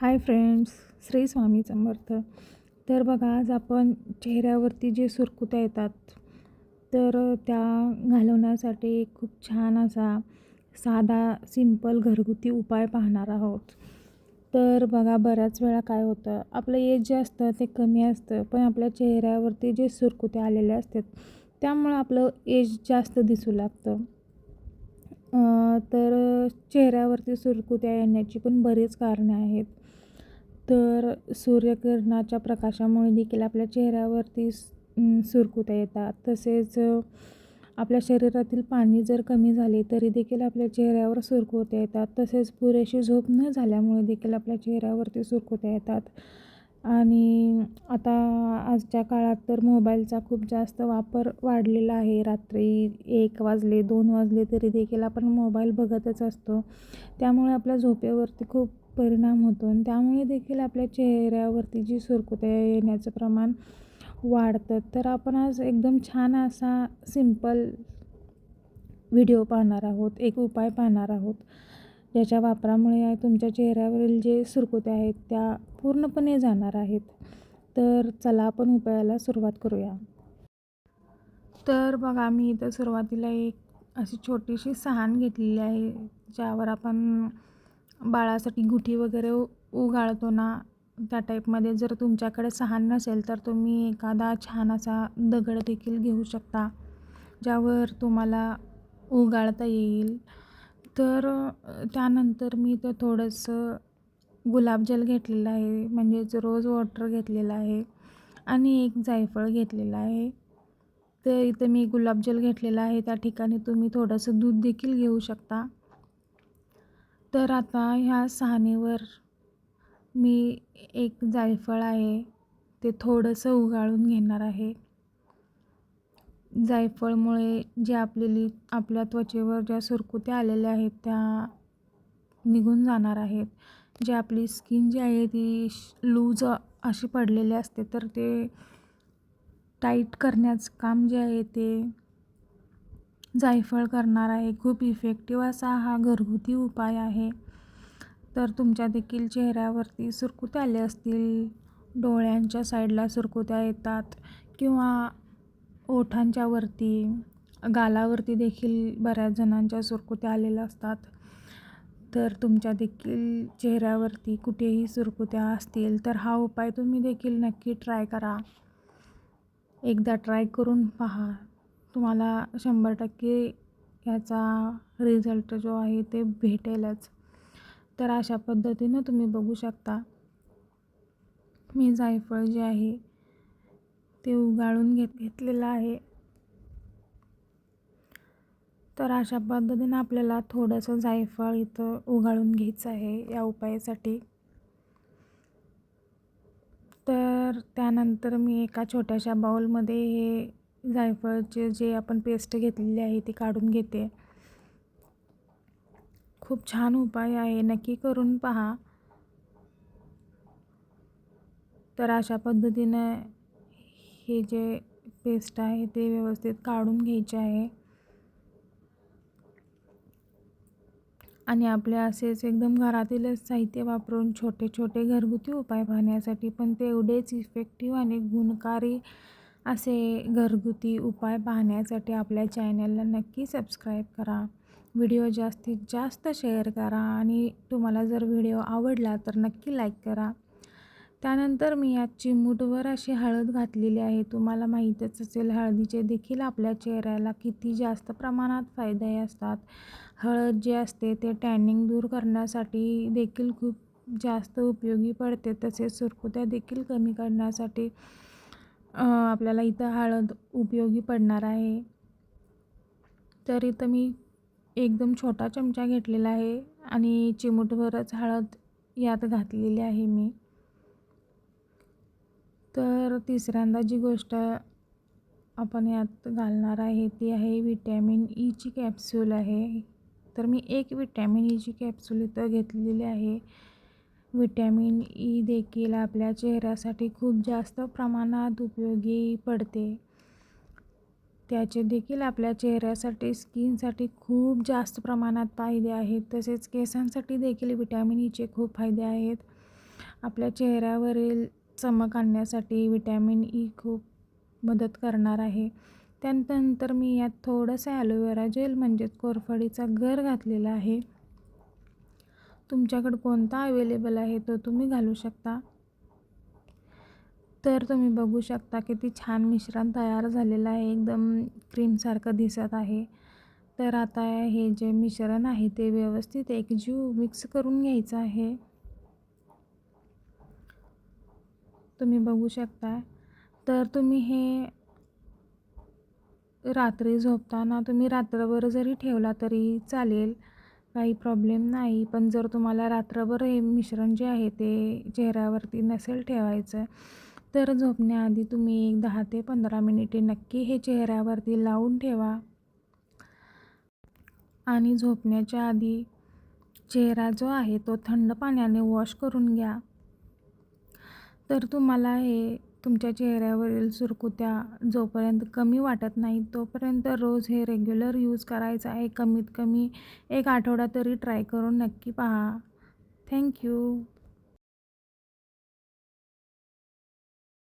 Hi friends Shri Swami Samarth. तर बघा आज आपण चेहऱ्यावरती जे सुरकुत्या येतात तर त्या घालवण्यासाठी खूप छान असा साधा सिंपल घरगुती उपाय पाहणार आहोत. तर बघा बऱ्याच वेळा काय होतं आपलं एज जे असतं ते कमी असतं पण आपल्या चेहऱ्यावरती जे सुरकुत्या आलेल्या असतात त्यामुळं आपलं एज जास्त दिसू लागतं. तर चेहऱ्यावरती सुरकुत्या येण्याची पण बरीच कारणे आहेत. तर सूर्यकिरणाच्या प्रकाशामुळे देखील आपल्या चेहऱ्यावरती सुरकुत्या येतात. तसेच आपल्या शरीरातील पाणी जर कमी झाले तरी देखील आपल्या चेहऱ्यावर सुरकुत्या येतात. तसेच पुरेशी झोप न झाल्यामुळे देखील आपल्या चेहऱ्यावरती सुरकुत्या येतात. आणि आता आजच्या काळात तर मोबाईलचा खूप जास्त वापर वाढलेला आहे. रात्री एक वाजले दोन वाजले तरी देखील आपण मोबाईल बघतच असतो. त्यामुळे आपल्या झोपेवरती खूप परिणाम होतो. आणि त्यामुळे देखील आपल्या चेहऱ्यावरती जी सुरकुत्या येण्याचं प्रमाण वाढतं. तर आपण आज एकदम छान असा सिंपल व्हिडिओ पाहणार आहोत. एक उपाय पाहणार आहोत ज्याच्या वापरामुळे तुमच्या चेहऱ्यावरील जे सुरकुत्या आहेत त्या पूर्णपणे जाणार आहेत. तर चला आपण उपायाला सुरुवात करूया. तर बघा मी इथं सुरुवातीला एक अशी छोटीशी सहान घेतलेली आहे ज्यावर आपण बाळासाठी गुठी वगैरे उगाळतो ना त्या टाईपमध्ये जर तुमच्याकडे सहान नसेल तर तुम्ही एखादा छान असा दगड देखील घेऊ शकता ज्यावर तुम्हाला उगाळता येईल. तर त्यानंतर मी तर थोडंसं गुलाबजल घेतलेलं आहे म्हणजेच रोज वॉटर घेतलेलं आहे आणि एक जायफळ घेतलेलं आहे. तर इथं मी गुलाबजल घेतलेलं आहे त्या ठिकाणी तुम्ही थोडंसं दूध देखील घेऊ शकता. तर आता ह्या सहाणीवर मी एक जायफळ आहे ते थोडंसं उगाळून घेणार आहे. जायफळमुळे जे आपलेली आपल्या त्वचेवर ज्या सुरकुत्या आलेल्या आहेत त्या निघून जाणार आहेत. जे आपली स्किन जी आहे ती लूज अशी पडलेली असते तर ते टाईट करण्याचं काम जे आहे ते जायफळ करणार आहे खूप इफेक्टिव्ह असा हा घरगुती उपाय आहे. तर तुमच्या देखील चेहऱ्यावरती सुरकुत्या आले असतील डोळ्यांच्या साईडला सुरकुत्या येतात किंवा ओठांच्या वरती गालावरती देखील बऱ्याच जणांच्या सुरकुत्या आलेल्या असतात. तर तुमच्या देखील चेहऱ्यावरती कुठेही सुरकुत्या असतील तर हा उपाय तुम्ही देखील नक्की ट्राय करा. एकदा ट्राय करून पहा. तुम्हाला शंभर टक्के याचा रिझल्ट जो आहे ते भेटेलच. तर अशा पद्धतीनं तुम्ही बघू शकता. मी जायफळ जे आहे ते उगाळून घेत घेतलेलं आहे. तर अशा पद्धतीनं आपल्याला थोडंसं जायफळ इथं उगाळून घ्यायचं आहे या उपायासाठी. तर त्यानंतर मी एका छोट्याशा बाऊलमध्ये हे जायफळचे जे आपण पेस्ट घेतलेली आहे ती काढून घेते. खूप छान उपाय आहे. नक्की करून पहा. तर अशा पद्धतीनं हे जे पेस्ट आहे ते व्यवस्थित काढून घ्यायचे आहे. आणि आपले असेच एकदम घरातीलच साहित्य वापरून छोटे छोटे घरगुती उपाय पाहण्यासाठी पण तेवढेच इफेक्टिव्ह आणि गुणकारी असे घरगुती उपाय पाहण्यासाठी आपल्या चॅनलला नक्की सबस्क्राईब करा. व्हिडिओ जास्तीत जास्त शेअर करा आणि तुम्हाला जर व्हिडिओ आवडला तर नक्की लाईक करा. त्यानंतर मी यात चिमूटवर अशी हळद घातलेली आहे. तुम्हाला माहीतच असेल हळदीचे देखील आपल्या चेहऱ्याला किती जास्त प्रमाणात फायदे असतात. हळद जे असते ते टॅनिंग दूर करण्यासाठी देखील खूप जास्त उपयोगी पडते. तसेच सुरकुत्या देखील कमी करण्यासाठी आपल्याला इथं हळद उपयोगी पडणार आहे. तर इथं मी एकदम छोटा चमचा घेतलेला आहे आणि चिमूटभरच हळद यात घातलेली आहे मी. तर तिसऱ्यांदा जी गोष्ट आपण यात घालणार आहे ती आहे विटॅमिन ईची कॅप्सूल आहे. तर मी एक विटॅमिन ईची कॅप्सूल इथं घेतलेली आहे. व्हिटॅमिन ई e देखील आपल्या चेहऱ्यासाठी खूप जास्त प्रमाणात उपयोगी पडते. त्याचे देखील आपल्या चेहऱ्यासाठी स्किनसाठी खूप जास्त प्रमाणात फायदे आहेत. तसेच केसांसाठी देखील विटॅमिन ईचे e खूप फायदे आहेत. आपल्या चेहऱ्यावरील चमक आणण्यासाठी विटॅमिन ई e खूप मदत करणार आहे. त्यानंतर मी यात थोडंसं ॲलोवेरा जेल म्हणजेच कोरफडीचा गर घातलेला आहे. तुमच्याकडं कोणता अवेलेबल आहे तो तुम्ही घालू शकता? तर तुम्ही बघू शकता किती छान मिश्रण तयार झालेलं आहे. एकदम क्रीमसारखं दिसत आहे. तर आता हे जे मिश्रण आहे ते व्यवस्थित एकजीव मिक्स करून घ्यायचं आहे. तुम्ही बघू शकता. तर तुम्ही हे रात्री झोपताना तुम्ही रात्रभर जरी ठेवला तरी चालेल. काही प्रॉब्लेम नाही. पण जर तुम्हाला रात्रभर हे मिश्रण जे आहे ते चेहऱ्यावरती नसेल ठेवायचं तर झोपण्याआधी तुम्ही एक दहा ते पंधरा मिनिटे नक्की हे चेहऱ्यावरती लावून ठेवा. आणि झोपण्याच्या आधी चेहरा जो आहे तो थंड पाण्याने वॉश करून घ्या. तर तुम्हाला हे तुमच्या चेहऱ्यावरील सुरकुत्या जोपर्यंत कमी वाटत नाही तोपर्यंत रोज हे रेग्युलर यूज करायचं आहे. कमीत कमी एक आठवडा तरी ट्राय करून नक्की पहा. थँक्यू